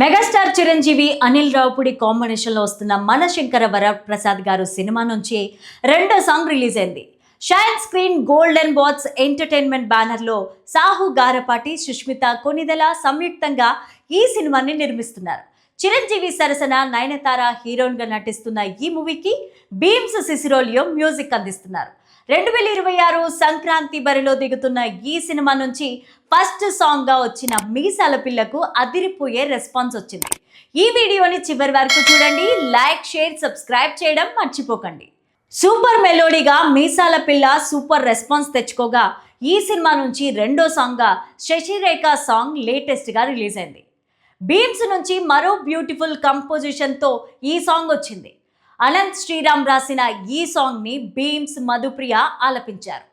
Megastar Chiranjeevi Anil Ravipudi కాంబినేషన్లో వస్తున్న మనశంకర వరప్రసాద్ గారు సినిమా నుంచి రెండో సాంగ్ రిలీజ్ అయింది. Shine screen golden bats entertainment బ్యానర్లో సాహు గారపాటి సుష్మిత కొనిదల సంయుక్తంగా ఈ సినిమాని నిర్మిస్తున్నారు. చిరంజీవి సరసన నయనతార హీరోయిన్గా నటిస్తున్న ఈ మూవీకి బీమ్స్ సిసిరోలియో మ్యూజిక్ అందిస్తున్నారు. రెండు వేల ఇరవై ఆరు సంక్రాంతి బరిలో దిగుతున్న ఈ సినిమా నుంచి ఫస్ట్ సాంగ్గా వచ్చిన మీసాల పిల్లకు అదిరిపోయే రెస్పాన్స్ వచ్చింది. ఈ వీడియోని చివరి వరకు చూడండి. లైక్ షేర్ సబ్స్క్రైబ్ చేయడం మర్చిపోకండి. సూపర్ మెలోడీగా మీసాల పిల్ల సూపర్ రెస్పాన్స్ తెచ్చుకోగా ఈ సినిమా నుంచి రెండో సాంగ్గా శశిరేఖ సాంగ్ లేటెస్ట్గా రిలీజ్ అయింది. బీమ్స్ నుంచి మరో బ్యూటిఫుల్ కంపోజిషన్తో ఈ సాంగ్ వచ్చింది. అనంత్ శ్రీరామ్ రాసిన ఈ సాంగ్ని బీమ్స్ మధుప్రియ ఆలపించారు.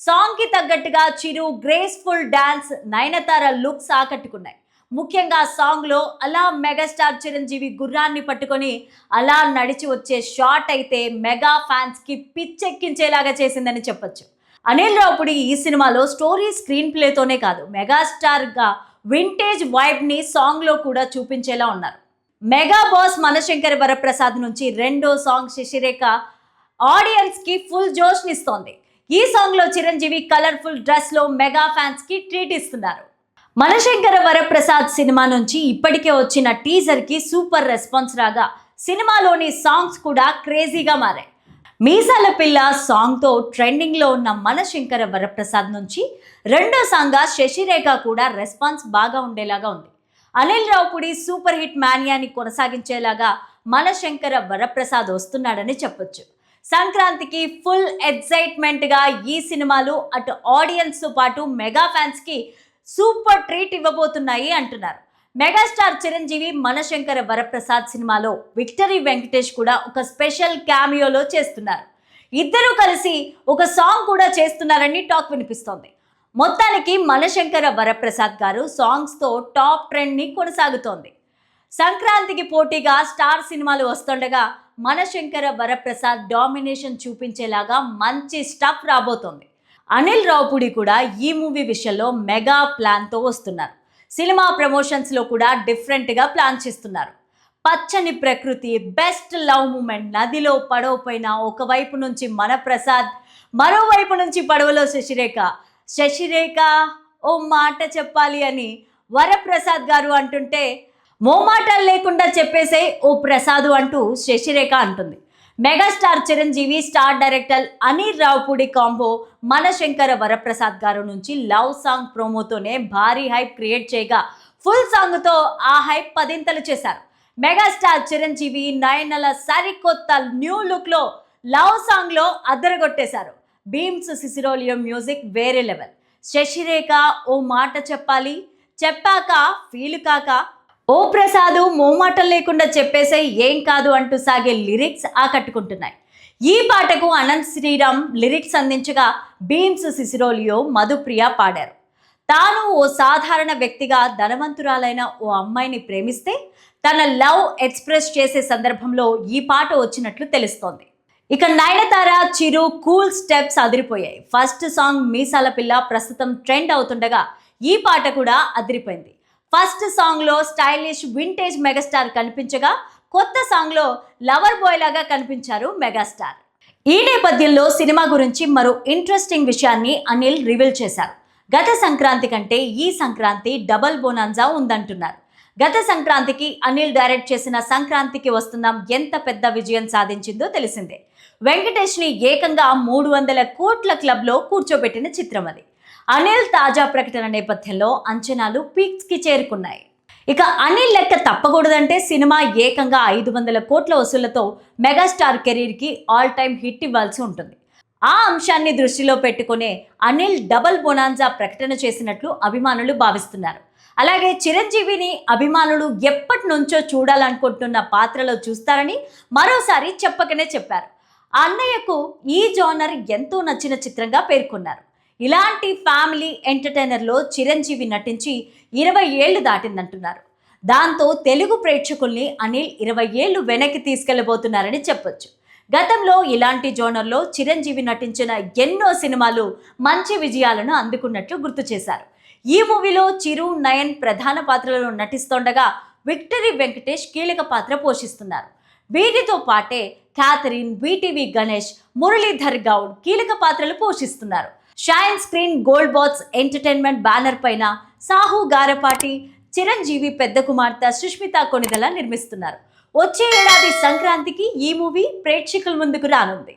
సాంగ్కి తగ్గట్టుగా Chiru graceful dance Nayanthara looks ఆకట్టుకున్నాయి. ముఖ్యంగా సాంగ్లో అలా మెగాస్టార్ చిరంజీవి గుర్రాన్ని పట్టుకొని అలా నడిచి వచ్చే షాట్ అయితే మెగా ఫ్యాన్స్కి పిచ్చెక్కించేలాగా చేసిందని చెప్పొచ్చు. అనిల్ రావుపుడి ఈ సినిమాలో స్టోరీ స్క్రీన్ ప్లేతోనే కాదు మెగాస్టార్గా వింటేజ్ వైబ్ని సాంగ్లో కూడా చూపించేలా ఉన్నారు. మెగా బాస్ మనశంకర్ వరప్రసాద్ నుంచి రెండో సాంగ్ శశిరేఖ ఆడియన్స్కి ఫుల్ జోష్నిస్తోంది. ఈ సాంగ్లో చిరంజీవి కలర్ఫుల్ డ్రెస్లో మెగా ఫ్యాన్స్కి ట్రీట్ ఇస్తున్నారు. మనశంకర వరప్రసాద్ సినిమా నుంచి ఇప్పటికే వచ్చిన టీజర్కి సూపర్ రెస్పాన్స్ రాగా సినిమాలోని సాంగ్స్ కూడా క్రేజీగా మారాయి. మీసాల పిల్ల సాంగ్తో ట్రెండింగ్లో ఉన్న మనశంకర వరప్రసాద్ నుంచి రెండో సాంగ్గా శశిరేఖ కూడా రెస్పాన్స్ బాగా ఉండేలాగా ఉంది. అనిల్ రావుపుడి సూపర్ హిట్ మాన్యాన్ని కొనసాగించేలాగా మనశంకర వరప్రసాద్ వస్తున్నాడని చెప్పొచ్చు. సంక్రాంతికి ఫుల్ ఎగ్జైట్మెంట్గా ఈ సినిమాలు అటు ఆడియన్స్తో పాటు మెగా ఫ్యాన్స్కి సూపర్ ట్రీట్ ఇవ్వబోతున్నాయి అంటున్నారు. మెగాస్టార్ చిరంజీవి మనశంకర వరప్రసాద్ సినిమాలో విక్టరీ వెంకటేష్ కూడా ఒక స్పెషల్ క్యామియోలో చేస్తున్నారు. ఇద్దరూ కలిసి ఒక సాంగ్ కూడా చేస్తున్నారని టాక్ వినిపిస్తోంది. మొత్తానికి మనశంకర వరప్రసాద్ గారు సాంగ్స్తో టాప్ ట్రెండ్ని కొనసాగుతోంది. సంక్రాంతికి పోటీగా స్టార్ సినిమాలు వస్తుండగా మనశంకర వరప్రసాద్ డామినేషన్ చూపించేలాగా మంచి స్టఫ్ రాబోతోంది. అనిల్ రావుపుడి కూడా ఈ మూవీ విషయంలో మెగా ప్లాన్తో వస్తున్నారు. సినిమా ప్రమోషన్స్లో కూడా డిఫరెంట్గా ప్లాన్ చేస్తున్నారు. పచ్చని ప్రకృతి బెస్ట్ లవ్ మూమెంట్ నదిలో పడవపైన ఒకవైపు నుంచి మన ప్రసాద్ మరోవైపు నుంచి పడవలో శశిరేఖ. శశిరేఖ ఓ మాట చెప్పాలి అని వరప్రసాద్ గారు అంటుంటే మోమాటాలు లేకుండా చెప్పేసే ఓ ప్రసాదు అంటూ శశిరేఖ అంటుంది. Megastar Chiranjeevi star director Anil Ravipudi combo Mana Shankara Varaprasad గారు నుంచి లవ్ సాంగ్ ప్రోమోతోనే భారీ హైప్ క్రియేట్ చేయగా ఫుల్ సాంగ్తో ఆ హైప్ పదింతలు చేశారు. మెగాస్టార్ చిరంజీవి నయనల సరికొత్త న్యూ లుక్లో లవ్ సాంగ్లో అద్దరగొట్టేశారు. బీమ్స్ సిసిరోలియో మ్యూజిక్ వేరే లెవెల్. శశిరేఖ ఓ మాట చెప్పాలి చెప్పాక ఫీల్ కాక ఓ ప్రసాదు మోమాటం లేకుండా చెప్పేసే ఏం కాదు అంటూ సాగే లిరిక్స్ ఆకట్టుకుంటున్నాయి. ఈ పాటకు అనంత్ శ్రీరామ్ లిరిక్స్ అందించగా బీమ్స్ సిసిరోలియో మధుప్రియ పాడారు. తాను ఓ సాధారణ వ్యక్తిగా ధనవంతురాలైన ఓ అమ్మాయిని ప్రేమిస్తే తన లవ్ ఎక్స్ప్రెస్ చేసే సందర్భంలో ఈ పాట వచ్చినట్లు తెలుస్తోంది. ఇక నయనతార చిరు కూల్ స్టెప్స్ అదిరిపోయాయి. ఫస్ట్ సాంగ్ మీసాల పిల్ల ప్రస్తుతం ట్రెండ్ అవుతుండగా ఈ పాట కూడా అదిరిపోయింది. ఫస్ట్ సాంగ్లో స్టైలిష్ వింటేజ్ మెగాస్టార్ కనిపించగా కొత్త సాంగ్లో లవర్ బాయ్ లాగా కనిపించారు మెగాస్టార్. ఈ నేపథ్యంలో సినిమా గురించి మరో ఇంట్రెస్టింగ్ విషయాన్ని అనిల్ రివీల్ చేశారు. గత సంక్రాంతి కంటే ఈ సంక్రాంతి డబల్ బోనాన్జా ఉందంటున్నారు. గత సంక్రాంతికి అనిల్ డైరెక్ట్ చేసిన సంక్రాంతికి వస్తున్నాం ఎంత పెద్ద విజయం సాధించిందో తెలిసిందే. వెంకటేష్ని ఏకంగా మూడు వందల కోట్ల క్లబ్లో కూర్చోబెట్టిన చిత్రం అది. అనిల్ తాజా ప్రకటన నేపథ్యంలో అంచనాలు పీక్స్కి చేరుకున్నాయి. ఇక అనిల్ లెక్క తప్పకూడదంటే సినిమా ఏకంగా ఐదు వందల కోట్ల వసూళ్ళతో మెగాస్టార్ కెరీర్కి ఆల్ టైమ్ హిట్ ఇవ్వాల్సి ఉంటుంది. ఆ అంశాన్ని దృష్టిలో పెట్టుకునే అనిల్ డబల్ బొనాన్జా ప్రకటన చేసినట్లు అభిమానులు భావిస్తున్నారు. అలాగే చిరంజీవిని అభిమానులు ఎప్పటి నుంచో చూడాలనుకుంటున్న పాత్రలో చూస్తారని మరోసారి చెప్పకనే చెప్పారు. అన్నయ్యకు ఈ జోనర్ ఎంతో నచ్చిన చిత్రంగా పేర్కొన్నారు. ఇలాంటి ఫ్యామిలీ ఎంటర్టైనర్లో చిరంజీవి నటించి ఇరవై ఏళ్ళు దాటిందంటున్నారు. దాంతో తెలుగు ప్రేక్షకుల్ని అనిల్ ఇరవై ఏళ్ళు వెనక్కి తీసుకెళ్ళబోతున్నారని చెప్పొచ్చు. గతంలో ఇలాంటి జోనర్లో చిరంజీవి నటించిన ఎన్నో సినిమాలు మంచి విజయాలను అందుకున్నట్లు గుర్తు చేశారు. ఈ మూవీలో చిరు నయన్ ప్రధాన పాత్రలను నటిస్తుండగా విక్టరీ వెంకటేష్ కీలక పాత్ర పోషిస్తున్నారు. వీటితో పాటే క్యాథరిన్ వీటీవీ గణేష్ మురళీధర్ గౌడ్ కీలక పాత్రలు పోషిస్తున్నారు. Shine screen gold bats entertainment banner పైన సాహు గారపాటి చిరంజీవి పెద్ద కుమార్తె సుష్మిత కొనిదల నిర్మిస్తున్నారు. వచ్చే ఏడాది సంక్రాంతికి ఈ మూవీ ప్రేక్షకుల ముందుకు రానుంది.